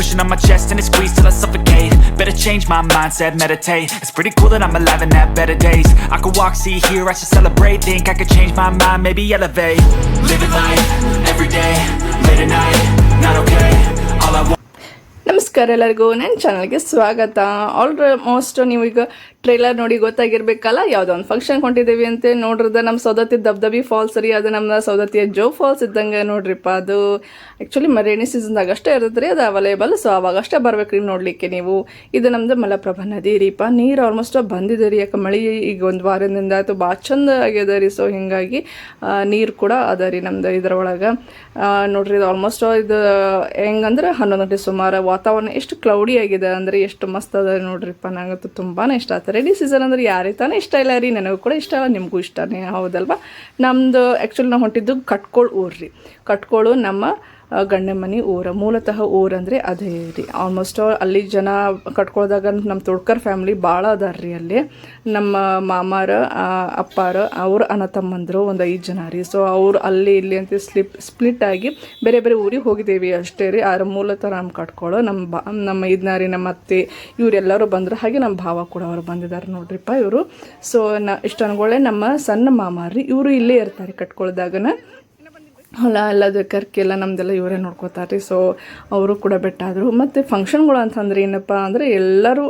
Pushing on my chest and it squeeze till I suffocate Better change my mindset, meditate It's pretty cool that I'm alive and have better days I could walk, see, hear, I should celebrate Think I could change my mind, maybe elevate Living life, everyday, late at night Not okay, all I want ನಮಸ್ಕಾರ ಎಲ್ಲರಿಗೂ ನನ್ನ ಚಾನಲ್ಗೆ ಸ್ವಾಗತ almost ನೀವು ಈಗ trailer ನೋಡಿ ಗೊತ್ತಾಗಿರ್ಬೇಕಲ್ಲ? ಯಾವುದೋ ಒಂದು ಫಂಕ್ಷನ್ ಹೊಂಟಿದ್ದೀವಿ ಅಂತ. ನೋಡ್ರದ ನಮ್ಮ ಸೌದತ್ತಿ ದಬ್ದಬಿ ಫಾಲ್ಸ್ ರೀ, ಅದು ನಮ್ಮ ಸೌದತ್ತಿಯ ಜೋ ಫಾಲ್ಸ್ ಇದ್ದಂಗೆ ನೋಡ್ರಿಪ್ಪ. ಅದು ಆ್ಯಕ್ಚುಲಿ ರೈನಿ ಸೀಸನ್ದಾಗ ಅಷ್ಟೇ ಇರುತ್ತೆ ರೀ ಅದು ಅವೈಲೇಬಲ್ ಸೊ ಅವಾಗಷ್ಟೇ ಬರ್ಬೇಕು ರೀ ನೋಡಲಿಕ್ಕೆ ನೀವು. ಇದು ನಮ್ಮದು ಮಲಪ್ರಭಾ ನದಿ ರೀಪ ನೀರು ಆಲ್ಮೋಸ್ಟ್ ಬಂದಿದೆ ರೀ, ಯಾಕೆ ಮಳೆ ಈಗ ಒಂದು ವಾರದಿಂದ ಆಯಿತು ಭಾಳ ಚಂದ ಆಗ್ಯದ ರೀ. ಸೊ ಹಿಂಗಾಗಿ ನೀರು ಕೂಡ ಅದ ರೀ ನಮ್ದು ಇದ್ರೊಳಗೆ. ನೋಡ್ರಿ, ಇದು ಆಲ್ಮೋಸ್ಟ್ ಇದು ಹೆಂಗಂದ್ರೆ ಹನ್ನೊಂದು ಗಂಟೆ ಸುಮಾರು ವಾತಾವರಣ ಎಷ್ಟು ಕ್ಲೌಡಿ ಆಗಿದೆ ಅಂದರೆ ಎಷ್ಟು ಮಸ್ತ್ ಅದ ನೋಡ್ರಿಪ್ಪ. ನಂಗಂತೂ ತುಂಬಾ ಇಷ್ಟ ಆಯ್ತು ರೆಡಿ ಸೀಸನ್ ಅಂದ್ರೆ ಯಾರೇ ತಾನೇ ಇಷ್ಟ ಇಲ್ಲ ರೀ, ನನಗೂ ಕೂಡ ಇಷ್ಟ ಅಲ್ಲ ನಿಮಗೂ ಇಷ್ಟನೇ ಹೌದಲ್ವಾ? ನಮ್ಮದು ಆ್ಯಕ್ಚುಲಿ ನಾವು ಹೊಂಟಿದ್ದು ಕಟ್ಕೋಳು ಊರು ರೀ ಕಟ್ಕೋಳು ನಮ್ಮ ಆ, ಗಂಡನ ಮನೆ ಊರ. ಮೂಲತಃ ಊರಂದರೆ ಅದೇ ರೀ. ಆಲ್ಮೋಸ್ಟ್ ಅಲ್ಲಿ ಜನ ಕಟ್ಕೊಳ್ದಾಗ ನಮ್ಮ ತುಡ್ಕರ್ ಫ್ಯಾಮಿಲಿ ಭಾಳ ಅದಾರ ರೀ ಅಲ್ಲಿ. ನಮ್ಮ ಮಾಮಾರ ಅಪ್ಪಾರ ಅವ್ರ ಅಣ್ಣ ತಮ್ಮಂದರು ಒಂದು ಐದು ಜನ ರೀ. ಸೊ ಅವ್ರು ಅಲ್ಲಿ ಇಲ್ಲಿ ಅಂತ ಸ್ಲಿಪ್ ಸ್ಪ್ಲಿಟ್ ಆಗಿ ಬೇರೆ ಬೇರೆ ಊರಿಗೆ ಹೋಗಿದ್ದೇವೆ ಅಷ್ಟೇ ರೀ. ಆದ್ರೆ ಮೂಲತಃ ನಮ್ಮ ಕಟ್ಕೊಳ್ಳೋ ನಮ್ಮ ಬಾ ನಮ್ಮ ಇದನ್ನಾರಿ ನಮ್ಮ ಅತ್ತೆ ಇವರೆಲ್ಲರೂ ಬಂದರು ಹಾಗೆ ನಮ್ಮ ಭಾವ ಕೂಡ ಅವ್ರು ಬಂದಿದ್ದಾರೆ ನೋಡ್ರಿಪ್ಪ ಇವರು. ಸೊ ನ ಇಷ್ಟು ಅನ್ಕೊಳ್ಳೆ ನಮ್ಮ ಸಣ್ಣ ಮಾಮಾರಿ ಇವರು ಇಲ್ಲೇ ಇರ್ತಾರೆ ಕಟ್ಕೊಳ್ದಾಗನ. ಹೊಲ ಎಲ್ಲ ಕರ್ಕೆಲ್ಲ ನಮ್ದೆಲ್ಲ ಇವರೇ ನೋಡ್ಕೋತಾರೆ ಸೊ ಅವರು ಕೂಡ ಬೆಟ್ಟಾದರು. ಮತ್ತು ಫಂಕ್ಷನ್ಗಳು ಅಂತಂದ್ರೆ ಏನಪ್ಪ ಅಂದರೆ ಎಲ್ಲರೂ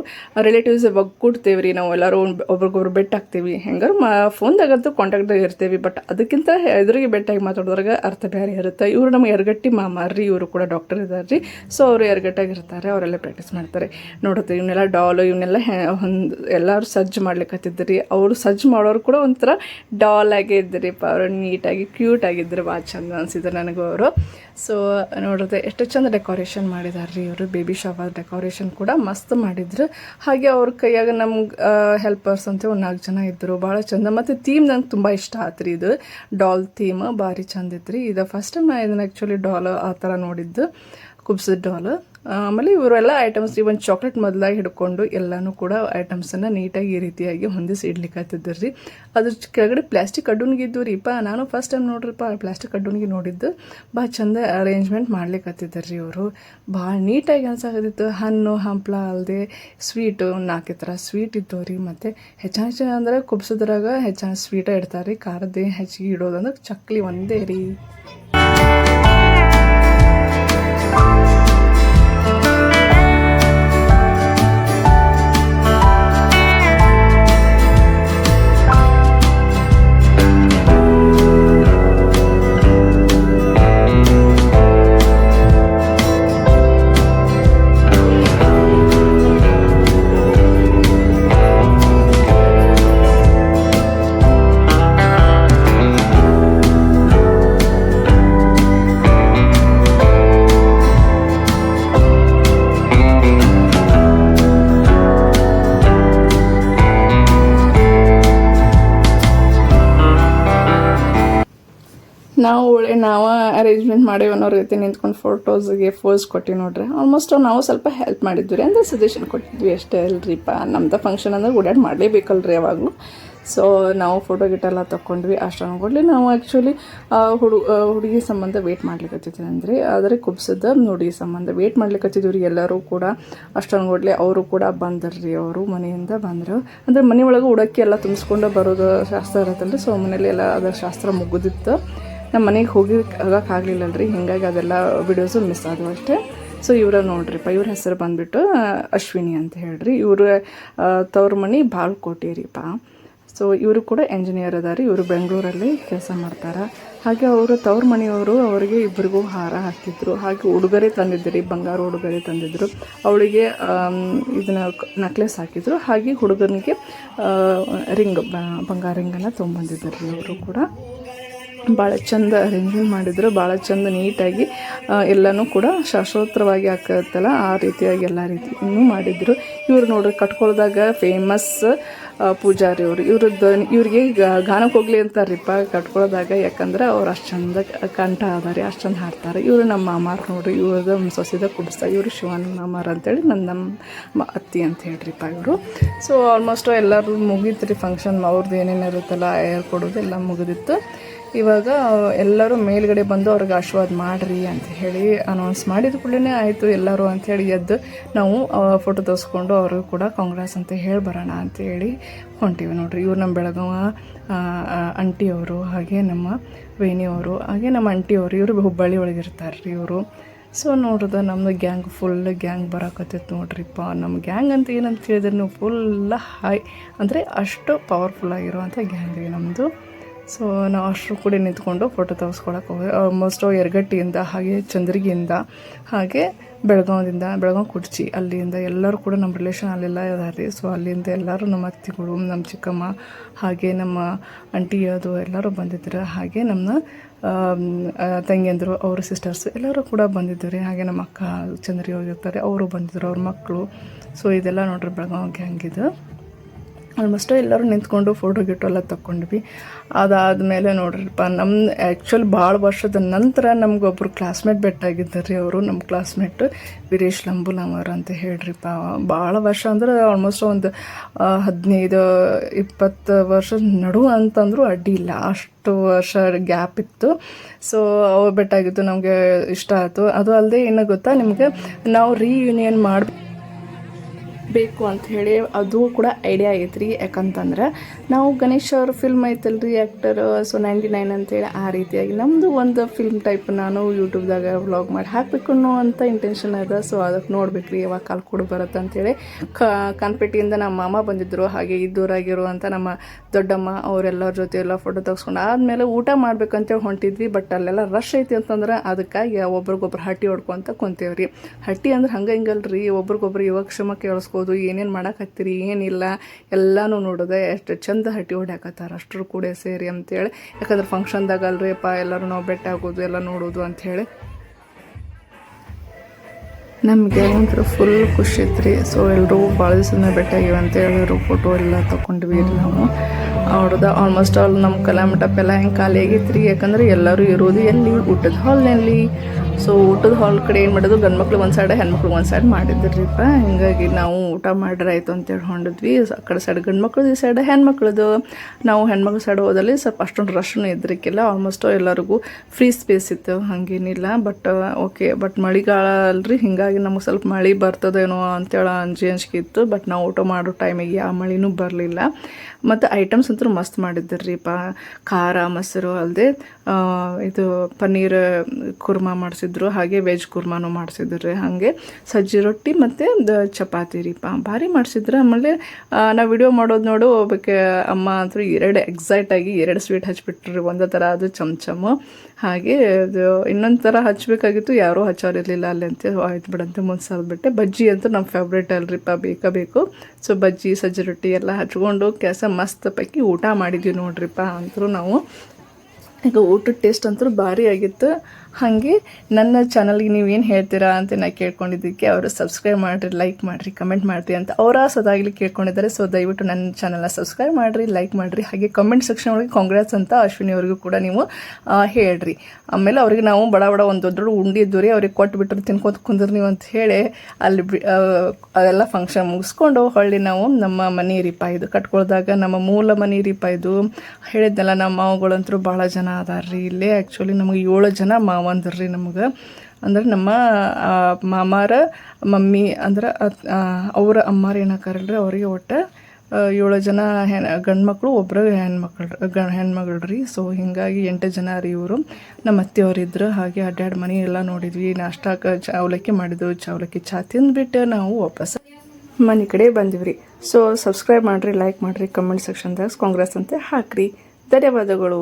ರಿಲೇಟಿವ್ಸ್ ಒಗ್ಗೂಡ್ತೇವೆ ರೀ ನಾವು ಎಲ್ಲರೂ ಒಬ್ರಿಗೊಬ್ರು ಬೆಟ್ಟ ಹಾಕ್ತೀವಿ ಹೆಂಗಾರು ಮಾ ಫೋನ್ದಾಗಂತೂ ಕಾಂಟ್ಯಾಕ್ಟ್ದಾಗ ಇರ್ತೀವಿ. ಬಟ್ ಅದಕ್ಕಿಂತ ಎದುರಿಗೆ ಬೆಟ್ಟಾಗಿ ಮಾತಾಡಿದ್ರಾಗ ಅರ್ಥ ಬೇರೆ ಇರುತ್ತೆ. ಇವರು ನಮ್ಮ ಎರಗಟ್ಟಿ ರೀ ಇವರು ಕೂಡ ಡಾಕ್ಟರ್ ಇದ್ದಾರೆ ರೀ ಸೊ ಅವರು ಎರಗಟ್ಟಾಗಿ ಇರ್ತಾರೆ, ಅವರೆಲ್ಲ ಪ್ರಾಕ್ಟೀಸ್ ಮಾಡ್ತಾರೆ. ನೋಡುತ್ತೆ ಇವನ್ನೆಲ್ಲ ಡಾಲು ಇವನ್ನೆಲ್ಲ ಒಂದು ಎಲ್ಲರೂ ಸಜ್ಜು ಮಾಡ್ಲಿಕ್ಕೆ ರೀ ಅವರು ಸಜ್ಜು ಮಾಡೋರು ಕೂಡ ಒಂಥರ ಡಾಲ್ ಆಗೇ ಇದ್ದರಿಪ್ಪ. ಅವರು ನೀಟಾಗಿ ಕ್ಯೂಟ್ ಆಗಿದ್ರು ಭಾಳ ಚಂದ ಅನಿಸಿದ್ರು ನನಗೂ ಅವರು. ಸೊ ನೋಡಿದ್ರೆ ಎಷ್ಟು ಚಂದ ಡೆಕೋರೇಷನ್ ಮಾಡಿದಾರೆ ರೀ ಇವರು ಬೇಬಿ ಶವರ್ ಡೆಕೋರೇಷನ್ ಕೂಡ ಮಸ್ತ್ ಮಾಡಿದ್ರು. ಹಾಗೆ ಅವ್ರ ಕೈಯಾಗ ನಮ್ಗೆ ಹೆಲ್ಪರ್ಸ್ ಅಂತ ಒಂದು ನಾಲ್ಕು ಜನ ಇದ್ದರು ಭಾಳ ಚಂದ. ಮತ್ತು ಥೀಮ್ ನಂಗೆ ತುಂಬ ಇಷ್ಟ ಆಯ್ತು ರೀ ಇದು. ಡಾಲ್ ಥೀಮ್ ಭಾರಿ ಚಂದ ಇತ್ತು ರೀ ಇದು ಫಸ್ಟ್ ಟೈಮ್ ನಾ ಇದನ್ನ ಆ್ಯಕ್ಚುಲಿ ಡಾಲ್ ಆ ಥರ ನೋಡಿದ್ದು. ಕುಬ್ಸದ ಡಾಲ್ ಆಮೇಲೆ ಇವರೆಲ್ಲ ಐಟಮ್ಸ್ ಈ ಒಂದು ಚಾಕ್ಲೇಟ್ ಮೊದಲಾಗಿ ಹಿಡ್ಕೊಂಡು ಎಲ್ಲನೂ ಕೂಡ ಐಟಮ್ಸನ್ನು ನೀಟಾಗಿ ಈ ರೀತಿಯಾಗಿ ಹೊಂದಿಸಿ ಇಡ್ಲಿಕ್ಕೆ ರೀ. ಅದ್ರ ಕೆಳಗಡೆ ಪ್ಲಾಸ್ಟಿಕ್ ಅಡ್ಡುನಿಗಿದ್ದು ರೀ. ಪಾ ನಾನು ಫಸ್ಟ್ ಟೈಮ್ ನೋಡ್ರಿಪ್ಪ ಪ್ಲಾಸ್ಟಿಕ್ ಅಡ್ಡುನಿಗೆ ನೋಡಿದ್ದು ಭಾಳ ಚಂದ ಅರೇಂಜ್ಮೆಂಟ್ ಮಾಡ್ಲಿಕ್ಕೆ ರೀ ಇವರು. ಭಾಳ ನೀಟಾಗಿ ಅನ್ಸಾಕತ್ತಿತ್ತು ಹಣ್ಣು, ಹಂಪ್ಲ ಅಲ್ಲದೆ ಸ್ವೀಟು ನಾಲ್ಕು ಥರ ಸ್ವೀಟ್ ಇದ್ದವು ರೀ. ಮತ್ತು ಹೆಚ್ಚಿನ ಅಂದ್ರೆ ಕುಬ್ಸದ್ರಾಗ ಹೆಚ್ಚಾನ ಸ್ವೀಟ ಇಡ್ತಾರೆ ರೀ. ಖಾರದೇ ಹೆಚ್ಚಿಗೆ ಇಡೋದಂದ್ರೆ ಚಕ್ಲಿ ಒಂದೇ ರೀ. ನಾವು ಒಳ್ಳೆ ನಾವು ಅರೇಂಜ್ಮೆಂಟ್ ಮಾಡೇವಿ ಅನ್ನೋ ರೀತಿ ನಿಂತ್ಕೊಂಡು ಫೋಟೋಸ್ಗೆ ಫೋಸ್ ಕೊಟ್ಟಿವಿ ನೋಡ್ರಿ. ಆಲ್ಮೋಸ್ಟ್ ನಾವು ಸ್ವಲ್ಪ ಹೆಲ್ಪ್ ಮಾಡಿದ್ವಿ ರೀ. ಅಂದರೆ ಸಜೆಷನ್ ಕೊಟ್ಟಿದ್ವಿ ಅಷ್ಟೇ ಅಲ್ರಿಪ್ಪ ನಮ್ದು ಫಂಕ್ಷನ್ ಅಂದ್ರೆ ಓಡಾಡಿ ಮಾಡಲೇಬೇಕಲ್ರಿ ಯಾವಾಗಲೂ. ಸೊ ನಾವು ಫೋಟೋ ಗಿಟೆಲ್ಲ ತೊಗೊಂಡ್ವಿ ಅಷ್ಟು ಅನ್ಕೊಡ್ಲಿ ನಾವು ಆ್ಯಕ್ಚುಲಿ ಹುಡು ಹುಡುಗಿ ಸಂಬಂಧ ವೇಟ್ ಮಾಡ್ಲಿಕ್ಕತ್ತಿದ್ವಿ ಅಂದರೆ, ಆದರೆ ಕುಬ್ಸದ ಹುಡುಗಿ ಸಂಬಂಧ ವೇಟ್ ಮಾಡ್ಲಿಕ್ಕತ್ತಿದ್ವಿ ರೀ ಎಲ್ಲರೂ ಕೂಡ. ಅಷ್ಟು ಅನ್ಕೊಡ್ಲಿ ಅವರು ಕೂಡ ಬಂದ್ರಿ ಅವರು ಮನೆಯಿಂದ ಬಂದರು. ಅಂದರೆ ಮನೆ ಒಳಗೆ ಉಡಕ್ಕಿ ಎಲ್ಲ ತುಂಬಿಸ್ಕೊಂಡು ಬರೋದು ಶಾಸ್ತ್ರ ಇರತ್ತಲ್ರಿ. ಸೊ ಮನೇಲಿ ಎಲ್ಲ ಅದರ ಶಾಸ್ತ್ರ ಮುಗಿದಿತ್ತು. ನಮ್ಮ ಮನೆಗೆ ಹೋಗಿ ರೀ ಹಿಂಗಾಗಿ ಅದೆಲ್ಲ ವಿಡಿಯೋಸು ಮಿಸ್ ಆದವು ಅಷ್ಟೇ. ಸೊ ಇವರ ನೋಡ್ರಿಪ್ಪ, ಇವ್ರ ಹೆಸರು ಬಂದುಬಿಟ್ಟು ಅಶ್ವಿನಿ ಅಂತ ಹೇಳ್ರಿ. ಇವರು ತವ್ರ ಮನೆ ಬಾಳ್ಕೋಟೆ ರೀಪ ಸೊ ಇವರು ಕೂಡ ಎಂಜಿನಿಯರ್ ಅದಾರಿ, ಇವರು ಬೆಂಗಳೂರಲ್ಲಿ ಕೆಲಸ ಮಾಡ್ತಾರೆ. ಹಾಗೆ ಅವರು ತವ್ರ ಮನೆಯವರು ಅವರಿಗೆ ಇಬ್ಬರಿಗೂ ಹಾರ ಹಾಕಿದ್ರು. ಹಾಗೆ ಉಡುಗೊರೆ ತಂದಿದ್ದರು, ಬಂಗಾರ ಉಡುಗೊರೆ ತಂದಿದ್ದರು ಅವಳಿಗೆ ಇದನ್ನ ನಕ್ಲೆಸ್ ಹಾಕಿದ್ರು. ಹಾಗೆ ಹುಡುಗನಿಗೆ ರಿಂಗ್ ಬಂಗಾರ ರಿಂಗನ್ನು ತೊಗೊಂಬಂದಿದ್ದಾರೆ ರೀ ಅವರು ಕೂಡ. ಭಾಳ ಚಂದ ಅರೇಂಜ್ಮೆಂಟ್ ಮಾಡಿದ್ರು, ಭಾಳ ಚಂದ ನೀಟಾಗಿ ಎಲ್ಲನೂ ಕೂಡ ಶಾಶ್ವತವಾಗಿ ಹಾಕತ್ತಲ್ಲ, ಆ ರೀತಿಯಾಗಿ ಎಲ್ಲ ರೀತಿಯೂ ಮಾಡಿದ್ರು. ಇವ್ರು ನೋಡ್ರಿ, ಕಟ್ಕೊಳ್ದಾಗ ಫೇಮಸ್ ಪೂಜಾರಿ ಅವರು. ಇವ್ರದ್ದು, ಇವ್ರಿಗೆ ಗಾನಕ್ಕೆ ಹೋಗ್ಲಿ ಅಂತಾರ್ರಿಪ್ಪ ಕಟ್ಕೊಳ್ದಾಗ, ಯಾಕಂದ್ರೆ ಅವ್ರು ಅಷ್ಟು ಚಂದ ಕಂಠ ಅದಾರಿ ಅಷ್ಟು ಚಂದ ಹಾಡ್ತಾರೆ. ಇವರು ನಮ್ಮ ಮಾಮಾರ್ ನೋಡ್ರಿ, ಇವ್ರದ್ದು ಸೊಸೆದ ಕುಡಿಸ್ತಾ, ಇವರು ಶಿವನ್ ಮಾಮಾರ್ ಅಂತೇಳಿ ನನ್ನ ನಮ್ಮ ಅತ್ತಿ ಅಂತ ಹೇಳ್ರಿಪ್ಪ ಇವರು. ಸೊ ಆಲ್ಮೋಸ್ಟ್ ಎಲ್ಲರೂ ಮುಗೀತು ರೀ ಫಂಕ್ಷನ್ ಅವ್ರದ್ದು ಏನೇನು ಇರುತ್ತಲ್ಲ ಏರ್ ಕೊಡೋದು ಎಲ್ಲ ಮುಗಿದಿತ್ತು. ಇವಾಗ ಎಲ್ಲರೂ ಮೇಲ್ಗಡೆ ಬಂದು ಅವ್ರಿಗೆ ಆಶೀರ್ವಾದ ಮಾಡಿರಿ ಅಂತ ಹೇಳಿ ಅನೌನ್ಸ್ ಮಾಡಿದ ಕೂಡಲೇ ಆಯಿತು ಎಲ್ಲರೂ ಅಂಥೇಳಿ ಎದ್ದು ನಾವು ಫೋಟೋ ತೋರಿಸ್ಕೊಂಡು ಅವ್ರಿಗೂ ಕೂಡ ಕಾಂಗ್ರೆಸ್ ಅಂತ ಹೇಳಿ ಬರೋಣ ಅಂತ ಹೇಳಿ ಹೊಂಟೀವಿ ನೋಡ್ರಿ. ಇವ್ರು ನಮ್ಮ ಬೆಳಗಾವ ಅಂಟಿಯವರು ಹಾಗೆ ನಮ್ಮ ವೇಣಿಯವರು ಹಾಗೆ ನಮ್ಮ ಅಂಟಿಯವರು ಇವರು ಹುಬ್ಬಳ್ಳಿ ಒಳಗಿರ್ತಾರೆ ರೀ ಇವರು. ಸೊ ನೋಡ್ರದ ನಮ್ಮದು ಗ್ಯಾಂಗ್ ಫುಲ್ ಗ್ಯಾಂಗ್ ಬರಾಕತ್ತೈತೆ ನೋಡ್ರಿಪ್ಪ ನಮ್ಮ ಗ್ಯಾಂಗ್ ಅಂತ ಏನಂತ ಹೇಳಿದ್ರೆ ನೀವು ಫುಲ್ಲ ಹೈ ಅಂದರೆ ಅಷ್ಟು ಪವರ್ಫುಲ್ ಆಗಿರುವಂಥ ಗ್ಯಾಂಗ್ ರೀ ನಮ್ಮದು ಸೊ ನಾವು ಅಷ್ಟರು ಕೂಡ ನಿಂತ್ಕೊಂಡು ಫೋಟೋ ತೆಗೆಸ್ಕೊಳಕ್ಕೆ ಹೋಗಿ ಆಲ್ಮೋಸ್ಟ್ ಎರಗಟ್ಟಿಯಿಂದ, ಹಾಗೆ ಚಂದ್ರಗಿಯಿಂದ, ಹಾಗೆ ಬೆಳಗಾವದಿಂದ, ಬೆಳಗಾವ್ ಕುಡ್ಚಿ, ಅಲ್ಲಿಂದ ಎಲ್ಲರೂ ಕೂಡ ನಮ್ಮ ರಿಲೇಷನ್ ಅಲ್ಲೆಲ್ಲ ಇದ್ದಾರೆ ಸೊ ಅಲ್ಲಿಂದ ಎಲ್ಲರೂ ನಮ್ಮ ಅತ್ತಿಗಳು ನಮ್ಮ ಚಿಕ್ಕಮ್ಮ, ಹಾಗೆ ನಮ್ಮ ಅಂಟಿ ಅದು ಎಲ್ಲರೂ ಬಂದಿದ್ದರು ಹಾಗೆ ನಮ್ಮ ತಂಗಿಯಂದರು, ಅವ್ರ ಸಿಸ್ಟರ್ಸ್ ಎಲ್ಲರೂ ಕೂಡ ಬಂದಿದ್ದಾರೆ ಹಾಗೆ ನಮ್ಮ ಅಕ್ಕ ಚಂದ್ರಿ ಹೋಗಿರ್ತಾರೆ ಅವರು ಬಂದಿದ್ರು, ಅವ್ರ ಮಕ್ಕಳು. ಸೊ ಇದೆಲ್ಲ ನೋಡ್ರಿ ಬೆಳಗಾವಿಗೆ ಹಂಗಿದ್ದು ಆಲ್ಮೋಸ್ಟ್ ಎಲ್ಲರೂ ನಿಂತ್ಕೊಂಡು ಫೋಟೋ ಗಿಟೋ ಎಲ್ಲ ತಗೊಂಡ್ವಿ ಅದಾದಮೇಲೆ ನೋಡ್ರಿಪ್ಪ ನಮ್ಮ ಆ್ಯಕ್ಚುಲಿ ಭಾಳ ವರ್ಷದ ನಂತರ ನಮ್ಗೊಬ್ರು ಕ್ಲಾಸ್ಮೇಟ್ ಬೆಟ್ಟಾಗಿದ್ದಾರೆ ಅವರು ನಮ್ಮ ಕ್ಲಾಸ್ಮೇಟ್ ವೀರೇಶ್ ಲಂಬುಲಾಮರ್ ಅಂತ ಹೇಳ್ರಿಪ್ಪ. ಭಾಳ ವರ್ಷ ಅಂದ್ರೆ ಆಲ್ಮೋಸ್ಟ್ ಒಂದು ಹದಿನೈದು, ಇಪ್ಪತ್ತು ವರ್ಷದ ನಡುವೆ ಅಂತಂದರೂ ಅಡ್ಡಿ ಇಲ್ಲ. ಅಷ್ಟು ವರ್ಷ ಗ್ಯಾಪ್ ಇತ್ತು. ಸೊ ಅವ್ರು ಬೆಟ್ಟಾಗಿತ್ತು ನಮಗೆ ಇಷ್ಟ ಆಯಿತು. ಅದು ಅಲ್ಲದೆ ಏನು ಗೊತ್ತಾ ನಿಮಗೆ, ನಾವು ರೀಯೂನಿಯನ್ ಮಾಡಿ ಬೇಕು ಅಂತ ಹೇಳಿ ಅದು ಕೂಡ ಐಡಿಯಾ ಐತ್ರಿ ಯಾಕಂತಂದ್ರೆ ನಾವು ಗಣೇಶ್ ಅವ್ರ ಫಿಲ್ಮ್ ಐತಲ್ರಿ ಆ್ಯಕ್ಟರ್ ಸೊ ನೈಂಟಿ ನೈನ್ ಅಂತೇಳಿ ಆ ರೀತಿಯಾಗಿ ನಮ್ಮದು ಒಂದು ಫಿಲ್ಮ್ ಟೈಪ್ ನಾನು ಯೂಟ್ಯೂಬ್ದಾಗ ವ್ಲಾಗ್ ಮಾಡಿ ಹಾಕಬೇಕು ಅನ್ನೋ ಅಂತ ಇಂಟೆನ್ಷನ್ ಅದ. ಸೊ ಅದಕ್ಕೆ ನೋಡ್ಬೇಕು ರೀ, ಯಾವಾಗ ಕಾಲು ಕೂಡ ಬರುತ್ತೆ ಅಂತೇಳಿ ಕಾನ್ಪೇಟೆಯಿಂದ ನಮ್ಮ ಮಾಮ ಬಂದಿದ್ದರು ಹಾಗೆ ಇದ್ದೂರಾಗಿರುವಂಥ ನಮ್ಮ ದೊಡ್ಡಮ್ಮ ಅವರೆಲ್ಲರ ಜೊತೆ ಎಲ್ಲ ಫೋಟೋ ತೆಗೆಸ್ಕೊಂಡು ಆದಮೇಲೆ ಊಟ ಮಾಡ್ಬೇಕಂತೇಳಿ ಹೊಂಟಿದ್ವಿ. ಬಟ್ ಅಲ್ಲೆಲ್ಲ ರಶ್ ಐತಿ ಅಂತಂದ್ರೆ ಅದಕ್ಕಾಗಿ ಒಬ್ರಿಗೊಬ್ರು ಹಟ್ಟಿ ಹೊಡ್ಕೊಂತ ಕುಂತೇವ್ರಿ. ಹಟ್ಟಿ ಅಂದ್ರೆ ಹಂಗೆ ಹಿಂಗಲ್ರಿ, ಒಬ್ರಿಗೊಬ್ರು ಯೋಗಕ್ಷೇಮ ಕೇಳಿಸ್ಕೋದು ಏನೇನು ಮಾಡಕತ್ತೀರಿ ಏನಿಲ್ಲ ಎಲ್ಲನೂ ನೋಡೋದೆ ಎಷ್ಟು ಚಂದ ಹಟ್ಟಿ ಹೊಡ್ಯಾಕತ್ತಾರ ಅಷ್ಟರು ಕೂಡ ಸೇರಿ ಅಂತೇಳಿ. ಯಾಕಂದ್ರೆ ಫಂಕ್ಷನ್ದಾಗ ಅಲ್ರಿ ಅಪ್ಪ ಎಲ್ಲರೂ ನಾವು ಬೆಟ್ಟ ಆಗೋದು ಎಲ್ಲ ನೋಡೋದು ಅಂಥೇಳಿ ನಮಗೆ ಒಂಥರ ಫುಲ್ ಖುಷಿ ಇತ್ತು ಸೊ ಎಲ್ಲರೂ ಭಾಳ ದಿವ್ಸನ ಬೆಟ್ಟ ಆಗಿವೆ ಅಂತ ಹೇಳಿದ್ರು ಫೋಟೋ ಎಲ್ಲ ತೊಗೊಂಡ್ವಿ ನಾವು ಅವ್ರದ್ದು ಆಲ್ಮೋಸ್ಟ್ ಆಲ್ ನಮ್ಮ ಕಲಾ ಎಲ್ಲ ಹೆಂಗೆ ಖಾಲಿ ಆಗೈತೆ ರೀ ಯಾಕಂದ್ರೆ ಎಲ್ಲರೂ ಇರೋದು ಎಲ್ಲಿ? ಊಟದ ಹಾಲ್ನಲ್ಲಿ ಸೊ ಊಟದ ಹಾಲ್ ಕಡೆ ಏನು ಮಾಡೋದು ಗಂಡು ಮಕ್ಳು ಒಂದು ಸೈಡ್ ಹೆಣ್ಮಕ್ಳು ಒಂದು ಸೈಡ್ ಮಾಡಿದ್ರಿಪ್ಪ ಹಿಂಗಾಗಿ ನಾವು ಊಟ ಮಾಡ್ರೆ ಆಯಿತು ಅಂತೇಳಿ ಹೊಂಡಿದ್ವಿ. ಆ ಕಡೆ ಸೈಡ್ ಗಂಡು ಮಕ್ಳದ್ದು ಈ ಸೈಡ್ ಹೆಣ್ಮಕ್ಳದು ನಾವು ಹೆಣ್ಮಕ್ಳ ಸೈಡ್ ಹೋದಲ್ಲಿ ಸ್ವಲ್ಪ ಅಷ್ಟೊಂದು ರಶ್ನು ಇದ್ರಿಕ್ಕಿಲ್ಲ ಆಲ್ಮೋಸ್ಟ್ ಎಲ್ಲರಿಗೂ ಫ್ರೀ ಸ್ಪೇಸ್ ಇತ್ತು. ಹಾಗೇನಿಲ್ಲ. ಬಟ್ ಓಕೆ ಬಟ್ ಮಳೆಗಾಲ ಅಲ್ರಿ. ಹಿಂಗಾಗಿ ನಮಗೆ ಸ್ವಲ್ಪ ಮಳೆ ಬರ್ತದೇನೋ ಅಂತೇಳಿ ಅಂಜಿ ಅಂಜಿಕೆ ಇತ್ತು. ಬಟ್ ನಾವು ಊಟ ಮಾಡೋ ಟೈಮಿಗೆ ಯಾವ ಮಳೆನೂ ಬರಲಿಲ್ಲ. ಮತ್ತು ಐಟಮ್ಸ್ ಅಂತೂ ಮಸ್ತ್ ಮಾಡಿದ್ರಿ ಪಾ ಖಾರ, ಮೊಸರು ಅಲ್ಲದೆ ಇದು ಪನ್ನೀರ್, ಕುರ್ಮಾ ಮಾಡಿಸಿದ್ರು. ಹಾಗೆ ವೆಜ್ ಕುರ್ಮಾನು ಮಾಡಿಸಿದ್ರು ರೀ ಹಾಗೆ. ಸಜ್ಜಿ ರೊಟ್ಟಿ ಮತ್ತು ಚಪಾತಿ ರೀ ಪಾ ಭಾರಿ ಮಾಡಿಸಿದ್ರು. ಆಮೇಲೆ ನಾವು ವಿಡಿಯೋ ಮಾಡೋದು ನೋಡು, ಒಬ್ಬಕ್ಕೆ ಅಮ್ಮ ಅಂತೂ ಎರಡು ಎಕ್ಸೈಟ್ ಆಗಿ ಎರಡು ಸ್ವೀಟ್ ಹಚ್ಬಿಟ್ರಿ. ಒಂದೇ ಥರ ಅದು ಚಮಚಮು. ಹಾಗೆ ಇದು ಇನ್ನೊಂದು ಥರ ಹಚ್ಚಬೇಕಾಗಿತ್ತು ಯಾರೂ ಹಚ್ಚೋರಿರಲಿಲ್ಲ ಅಲ್ಲಿ ಅಂತ ಆಯ್ತು ಬಿಡಂತೆ ಮುಂದೆ ಬಿಟ್ಟೆ. ಬಜ್ಜಿ ಅಂತೂ ನಮ್ಮ ಫೇವ್ರೇಟ್ ಅಲ್ರಿಪ್ಪ ಬೇಕಾ ಬೇಕು. ಸೊ ಬಜ್ಜಿ, ಸಜ್ಜಿ ರೊಟ್ಟಿ ಎಲ್ಲ ಹಚ್ಕೊಂಡು ಕೆಲಸ ಮಸ್ತ್ ಪೈಕಿ ಊಟ ಮಾಡಿದ್ವಿ ನೋಡ್ರಿಪ್ಪ ಅಂತರೂ ನಾವು. ಈಗ ಊಟದ ಟೇಸ್ಟ್ ಅಂತೂ ಭಾರಿ ಆಗಿತ್ತು. ಹಾಗೆ ನನ್ನ ಚಾನಲ್ಗೆ ನೀವೇನು ಹೇಳ್ತೀರಾ ಅಂತ ನಾನು ಕೇಳ್ಕೊಂಡಿದ್ದಕ್ಕೆ ಅವರು ಸಬ್ಸ್ಕ್ರೈಬ್ ಮಾಡಿರಿ ಲೈಕ್ ಮಾಡಿರಿ ಕಮೆಂಟ್ ಮಾಡಿರಿ ಅಂತ ಅವರ ಸದಾಗಲಿ ಕೇಳ್ಕೊಂಡಿದ್ದಾರೆ. ಸೊ ದಯವಿಟ್ಟು ನನ್ನ ಚಾನಲ್ನ ಸಬ್ಸ್ಕ್ರೈಬ್ ಮಾಡಿರಿ ಲೈಕ್ ಮಾಡಿರಿ. ಹಾಗೆ ಕಮೆಂಟ್ ಸೆಕ್ಷನ್ ಒಳಗೆ ಕಾಂಗ್ರೆಸ್ ಅಂತ ಅಶ್ವಿನಿ ಅವ್ರಿಗೂ ಕೂಡ ನೀವು ಹೇಳ್ರಿ. ಆಮೇಲೆ ಅವ್ರಿಗೆ ನಾವು ಬಡ ಬಡ ಒಂದು ದೊಡ್ಡ ಉಂಡಿ ದೊರೆ ಅವ್ರಿಗೆ ಕೊಟ್ಟು ಬಿಟ್ಟರು ತಿನ್ಕೊತ ಕುಂದ್ರಿ ನೀವು ಅಂತ ಹೇಳಿ ಅಲ್ಲಿ ಅದೆಲ್ಲ ಫಂಕ್ಷನ್ ಮುಗಿಸ್ಕೊಂಡು ಹೊಳ್ಳಿ ನಾವು ನಮ್ಮ ಮನೆ ರೀಪ ಇದು ಕಟ್ಕೊಳ್ದಾಗ ನಮ್ಮ ಮೂಲ ಮನೆ ರೀಪ ಇದು ಹೇಳಿದ್ನಲ್ಲ, ನಮ್ಮ ಮಾವುಗಳಂತರೂ ಭಾಳ ಜನ ಅದಾರ ರೀ ಇಲ್ಲೇ. ಆ್ಯಕ್ಚುಲಿ ನಮಗೆ ಏಳು ಜನ ಮಾವಂದ್ರಿ ರೀ ನಮಗೆ. ಅಂದ್ರೆ ನಮ್ಮ ಮಾಮಾರ, ಮಮ್ಮಿ, ಅಂದ್ರೆ ಅವರ ಅಮ್ಮಾರು ಏನಾಕಾರಲ್ರಿ, ಅವರಿಗೆ ಒಟ್ಟು ಏಳು ಜನ ಹೆಣ್, ಗಂಡ್ಮಕ್ಳು ಒಬ್ಬರು ಹೆಣ್ಮಕ್ಳು ಗ ಹೆಣ್ಮಗಳು ರೀ ಸೊ ಹಿಂಗಾಗಿ ಎಂಟು ಜನ ರೀ ಇವರು. ನಮ್ಮ ಅತ್ತೆಯವರಿದ್ರು, ಹಾಗೆ ಅಡ್ಡಾಡ್ ಮನೆ ಎಲ್ಲ ನೋಡಿದ್ವಿ. ನಾಷ್ಟಾಕ ಚ ಅವಲಕ್ಕಿ ಮಾಡಿದ್ವಿ. ಚ ಅವಲಕ್ಕಿ ಚಾ ತಿಂದ್ಬಿಟ್ಟು ನಾವು ವಾಪಸ್ ಮನೆ ಕಡೆ ಬಂದಿವ್ರಿ ಸೊ ಸಬ್ಸ್ಕ್ರೈಬ್ ಮಾಡಿರಿ ಲೈಕ್ ಮಾಡಿರಿ ಕಮೆಂಟ್ ಸೆಕ್ಷನ್ದಾಗ ಕಾಂಗ್ರೆಸ್ ಅಂತ ಹಾಕ್ರಿ. ಧನ್ಯವಾದಗಳು.